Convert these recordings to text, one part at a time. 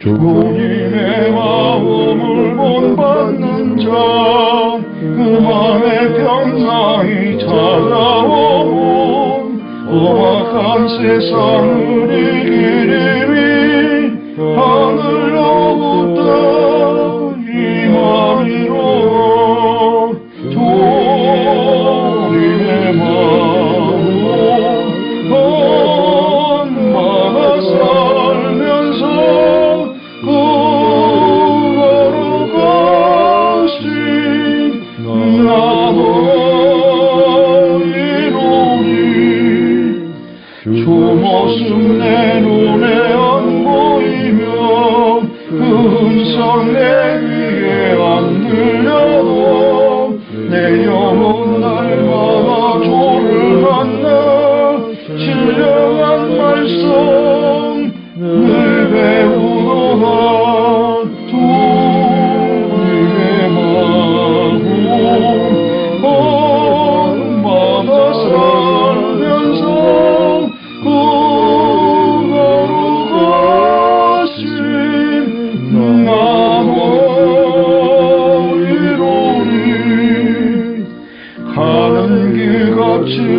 주님의 마음을 본받는 자, 그 맘에 평강이 찾아오고, 험악한 세상을 이기리니, 하늘 you and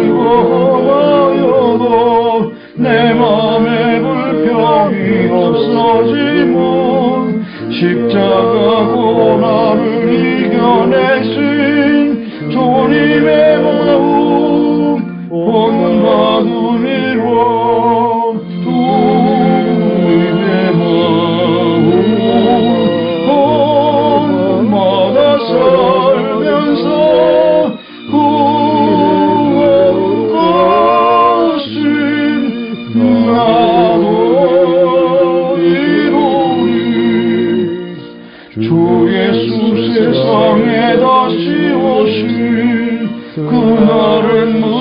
험하여도 내 맘에 불평이 없어지면 십자가 고난을 이겨내신 예수 세상에 다시 오신 그날은